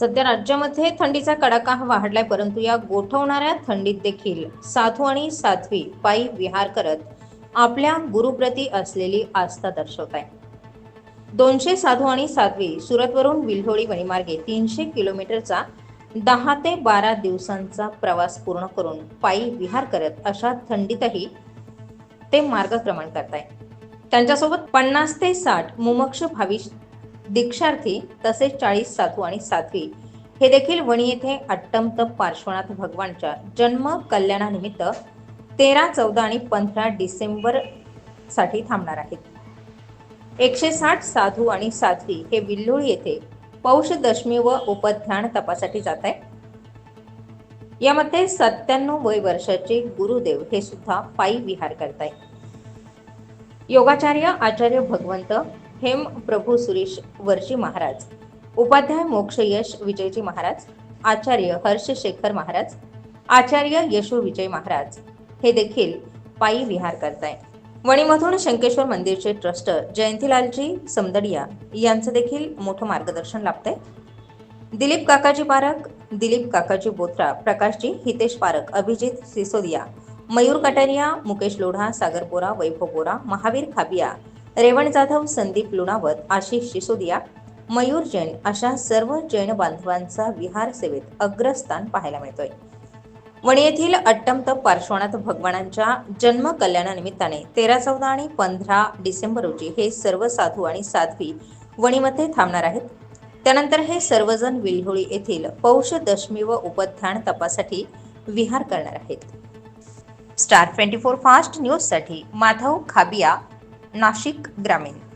सध्या राज्यामध्ये थंडीचा कडाका वाढलाय परंतु या गोठवणाऱ्या थंडीत देखील साधू आणि साध्वी पायी विहार करत आपल्या गुरुप्रती असलेली आस्था दर्शवत आहे दोनशे साधू आणि साध्वी सुरतवरून विल्होळी वणीमार्गे तीनशे किलोमीटरचा दहा ते बारा दिवसांचा प्रवास पूर्ण करून पायी विहार करत अशा थंडीतही ते मार्गक्रमण आहे त्यांच्यासोबत पन्नास ते साठ मुमक्ष भाविक दीक्षार्थी तसेच चाळीस साधू आणि साध्वी हे देखील वणी येथे अट्टमत पार्श्वनाथ भगवानच्या जन्म कल्याणानिमित्त तेरा चौदा आणि पंधरा डिसेंबरसाठी थांबणार आहेत. एकशे साठ साधू आणि साध्वी हे विल्लोळी येथे पौष दशमी व उपध्यान तपासाठी जात आहे यामध्ये सत्त्याण्णव वय वर्षाचे गुरुदेव हे सुद्धा पायी विहार करत आहे योगाचार्य आचार्य भगवंत हेम प्रभू सुरेश वर्षी महाराज. उपाध्याय मोक्ष यश विजयजी महाराज. आचार्य हर्ष शेखर महाराज. आचार्य यशो विजय महाराज. हे देखील पायी विहार करताय. वणीमधून शंकेश्वर मंदिरचे ट्रस्टर जयंतीलालजी समदडिया यांचं देखील मोठं मार्गदर्शन लाभतंय. दिलीप काकाजी पारख दिलीप काकाजी बोथरा प्रकाशजी हितेश पारख अभिजित सिसोदिया मयूर कटारिया मुकेश लोढा सागर बोरा वैभव बोरा महावीर खाबिया रेवण जाधव संदीप लुणावत आशिष सिसोदिया मयूर जैन अशा सर्व जैन बांधवांचा विहार सेवेत अग्रस्थान पाहायला मिळतोय. वणी येथील अट्टमत पार्श्वनाथ भगवानांच्या जन्म कल्याणानिमित्ताने तेरा चौदा आणि पंधरा डिसेंबर रोजी हे सर्व साधू आणि साध्वी वणीमध्ये थांबणार आहेत. त्यानंतर हे सर्वजण विल्होळी येथील पौष दशमी व उपध्यान तपासाठी विहार करणार आहेत. स्टार ट्वेंटी फोर फास्ट न्यूजसाठी माधव खाबिया नाशिक ग्रामीण.